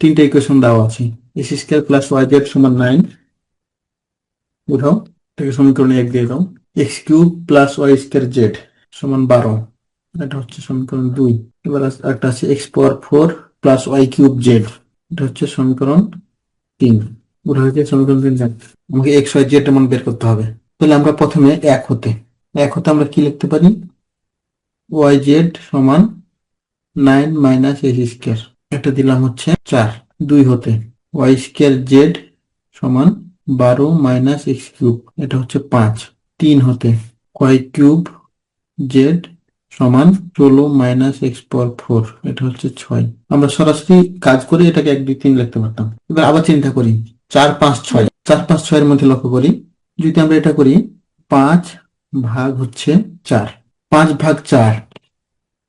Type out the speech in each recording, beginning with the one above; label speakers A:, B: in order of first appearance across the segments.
A: তিনটা ইকুয়েশন দেওয়া আছে। X square plus y z সমান নাইন উঠাও এটাকে সমীকরণে এক দিয়ে দাও। X cube plus y square z সমান বারো। এটা হচ্ছে সমীকরণ দুই। এবার একটা আছে x power four plus y cube z এটা হচ্ছে সমীকরণ তিন। ওটা হচ্ছে সমীকরণ তিন। আমাকে এক্স ওয়াই জেড মান বের করতে হবে। তাহলে আমরা প্রথমে এক হতে। এক হতে আমরা কি লিখতে পারি? ওয়াই জেড সমান নাইন মাইনাস এক্স স্কোয়ার এটা দিলাম হচ্ছে চার, দুই হতে। ওয়াই স্কোয়ার জেড সমান বারো মাইনাস এক্স কিউব এটা হচ্ছে পাঁচ। তিন হতে ওয়াই কিউব জেড সমান ষোলো মাইনাস এক্স পাওয়ার ফোর এটা হচ্ছে ছয়। আমরা সরাসরি কাজ করে এটাকে এক, দুই, তিন লিখতে পারতাম। এবার আবার চিন্তা করি, চার, পাঁচ, ছয়। চার, পাঁচ, ছয়ের মধ্যে লক্ষ্য করি, যদি আমরা এটা করি, পাঁচ ভাগ হচ্ছে চার। পাঁচ ভাগ চার,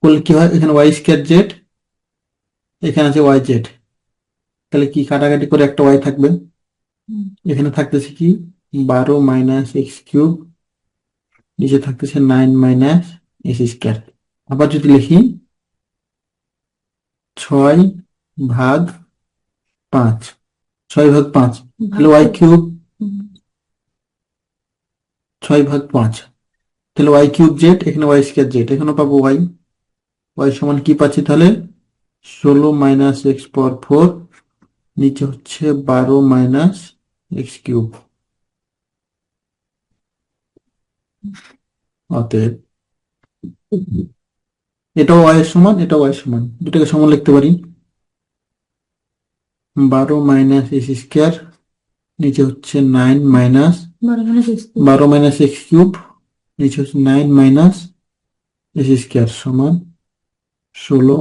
A: করলে কি হয়? এখানে ওয়াই স্কোয়ার জেড এখানে আছে ওয়াই জেড তাহলে কি কাটাকাটি করে একটা ওয়াই থাকবে? এখানে থাকতেছে কি? বারো মাইনাস এক্স কিউব নিচে থাকতেছে নাইন মাইনাস এক্স স্কোয়ার আবার যদি লিখি ছয় ভাগ পাঁচ। ছয় ভাগ পাঁচ তাহলে ওয়াই কিউব ছয় ভাগ পাঁচ। তাহলে ওয়াই কিউব জেড এখানে ওয়াই স্কোয়ার জেড এখানে পাবো ওয়াই ওয়াই সমান কি পাচ্ছি তাহলে? ষোলো মাইনাস এক্স পাওয়ার ফোর নিচে হচ্ছে বারো মাইনাস এক্স কিউব অতএব এটাও ওয়াই এর সমান এটাও ওয়াই সমান। দুটাকে সমান লিখতে পারি। বারো মাইনাস এক্স স্কোয়ার নিচে হচ্ছে নাইন মাইনাস
B: বারো
A: বারো মাইনাস এক্স কিউব নিচে হচ্ছে নাইন মাইনাস এক্স স্কোয়ার সমান ষোলো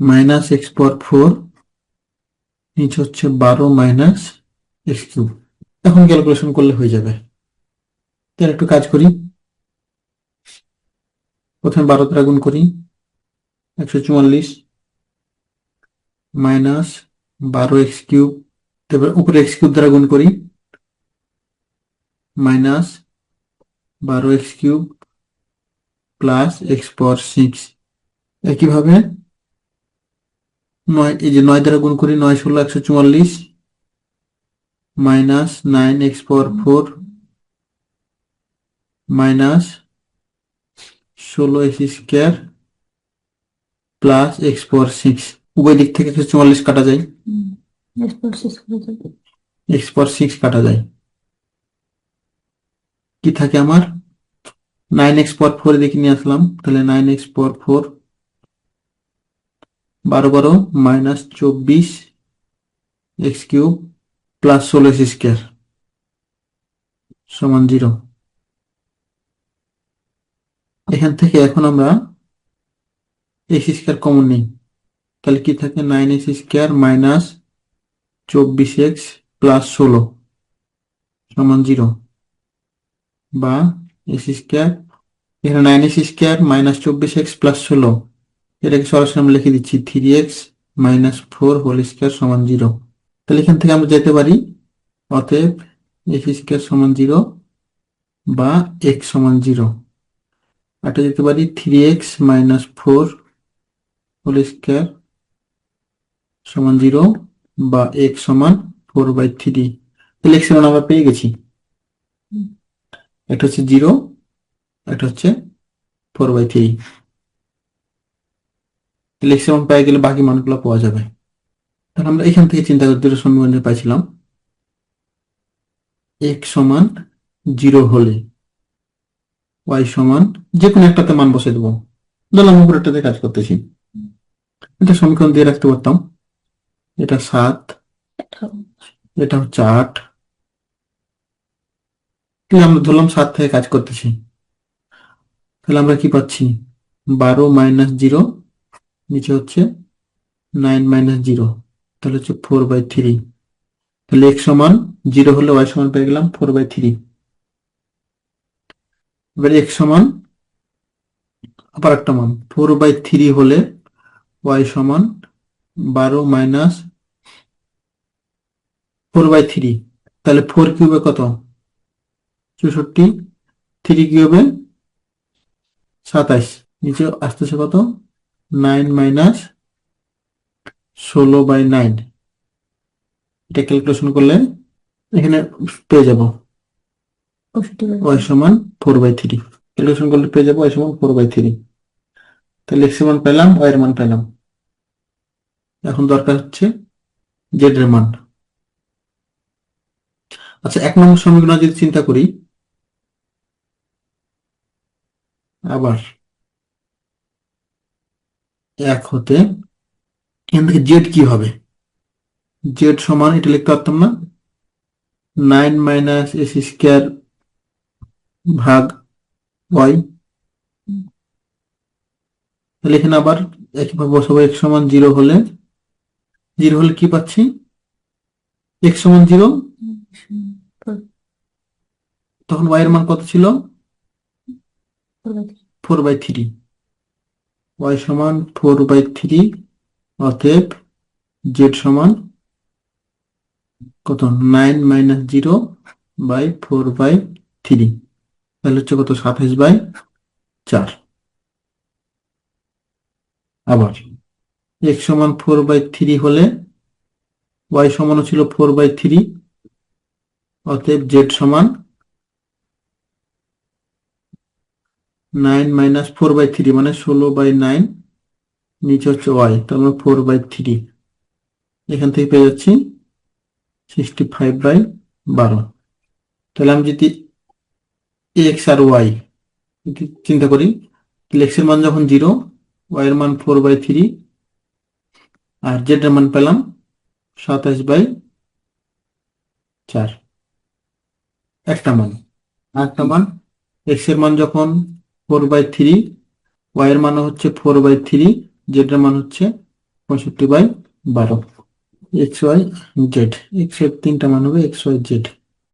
A: মাইনাস এক্স পাওয়ার ফোর নিচে হচ্ছে বারো মাইনাস এক্স কিউব এখন ক্যালকুলেশন করলে হয়ে যাবে। তাহলে একটু কাজ করি। প্রথমে বারো দ্বারা গুণ করি। একশো চুয়াল্লিশ মাইনাস বারো এক্স কিউব তারপর উপরে এক্স কিউব দ্বারা গুণ করি। মাইনাস বারো x cube plus x power six একইভাবে নয় এই যে নয় দ্বারা গুণ করি নয় ষোলো একশো চুয়াল্লিশ minus nine x power four minus ষোলো x square plus x power six. উভয় দিক থেকে একশো চুয়াল্লিশ কাটা যায়। এক্স পাওয়ার সিক্স কাটা যায়। কি থাকে আমার? নাইন এক্স পাওয়ার ফোর দিকে নিয়ে আসলাম। তাহলে নাইন এক্স পাওয়ার ফোর বারো বারো মাইনাস চব্বিশ এক্স কিউব প্লাস ষোলো এক্স স্কোয়ার সমান জিরো। এখান থেকে এখন আমরা এক্স স্কোয়ার কমন নিই। তাহলে কি থাকে? নাইন এক্স স্কোয়ার মাইনাস চব্বিশ এক্স প্লাস ষোলো সমান জিরো। বা এক্স স্কোয়ার, এখানে নাইন এক্স স্কোয়ার মাইনাস চব্বিশ এক্স প্লাস ষোলো। এটাকে সরাসরি আমরা লিখে দিচ্ছি three x minus four whole square সমান জিরো তাহলে এখান থেকে আমরা যেতে পারি, অতএব এক্স স্কোয়ার সমান জিরো বা এক্স সমান জিরো এটা যেতে পারি three x minus four whole square সমান জিরো বা এক্স সমান ফোর বাই থ্রি তাহলে এক্স সমান আমরা পেয়ে গেছি। একটা হচ্ছে জিরো একটা হচ্ছে ফোর বাই থ্রি তাহলে এক্স পেয়ে গেলে বাকি মানগুলো পাওয়া যাবে। তাহলে আমরা এখান থেকে চিন্তা করে সমীকরণ পাইছিলাম। এক্স সমান জিরো হলে ওয়াই সমান যে কোনো একটাতে মান বসে দেবো। ধরলাম উপরেরটাতে কাজ করতেছি। এটা সমীকরণ দিয়ে রাখতে পারতাম। এটা সাত, এটা হচ্ছে আট। কিন্তু আমরা ধরলাম সাত থেকে কাজ করতেছি। তাহলে আমরা কি পাচ্ছি? বারো মাইনাস জিরো নিচে হচ্ছে নাইন মাইনাস জিরো তাহলে হচ্ছে ফোর বাই থ্রি তাহলে এক্স সমান জিরো হলে ওয়াই সমান পেয়ে গেলাম ফোর বাই থ্রি এবার এক্স সমান আবার একটা মান ফোর বাই থ্রি হলে ওয়াই সমান বারো মাইনাস ফোর বাই থ্রি তাহলে ফোর কিউবে কত? চৌষট্টি। থ্রি কিউবে সাতাইশ। নিচে আসতেছে কত? নাইন মাইনাস ষোলো বাই নাইন। এটা ক্যালকুলেশন করলে এখানে পেয়ে যাব। ওয়াই সমান ফোর বাই থ্রি ক্যালকুলেশন করলে পেয়ে যাব ওয়াই সমান ফোর বাই থ্রি তাহলে এক্স মান পেলাম ওয়াই মান পেলাম এখন দরকার হচ্ছে জেড এর মান। আচ্ছা এক নম্বর সমীকরণ যদি চিন্তা করি, আবার এক হতে এখান থেকে জেড কি হবে? জেড সমান, এটা লিখতে পারতাম না নাইন মাইনাস এস স্কোয়ার ভাগ ওয়াই তাহলে এখানে আবার একইভাবে বসাবো এক্স সমান জিরো হলে জিরো হলে কি পাচ্ছি? এক্স সমান জিরো তখন ওয়াই এর মান কত ছিল?
B: ফোর বাই থ্রি
A: ওয়াই সমান ফোর বাই থ্রি অতএব জেড সমান কত? Nine minus zero by four by three তাহলে হচ্ছে কত? সাতাইশ বাই চার। আবার এক্স সমান ফোর বাই থ্রি হলে ওয়াই সমানও ছিল ফোর বাই থ্রি অতএব জেড সমান nine minus four by three মানে ষোলো বাই নাইন, নিচে হচ্ছে ওয়াই, তার মানে ফোর বাই থ্রি। এখান থেকে পেয়ে যাচ্ছি সিক্সটি ফাইভ বাই বারো। তাহলে আমি যদি এক্স আর ওয়াই চিন্তা করি, তাহলে এক্সের মান যখন জিরো, ওয়াই এর মান ফোর বাই থ্রি, আর জেড এর মান পেলাম সাতাশ বাই চার। একটা মান একটা মান, এক্সের মান যখন ফোর বাই থ্রি ওয়াই এর মান হচ্ছে ফোর বাই থ্রি জেড এর মান হচ্ছে পঁয়ষট্টি বাই বারো। এক্স ওয়াই জেড এক্সের তিনটা মান হবে এক্স ওয়াই জেড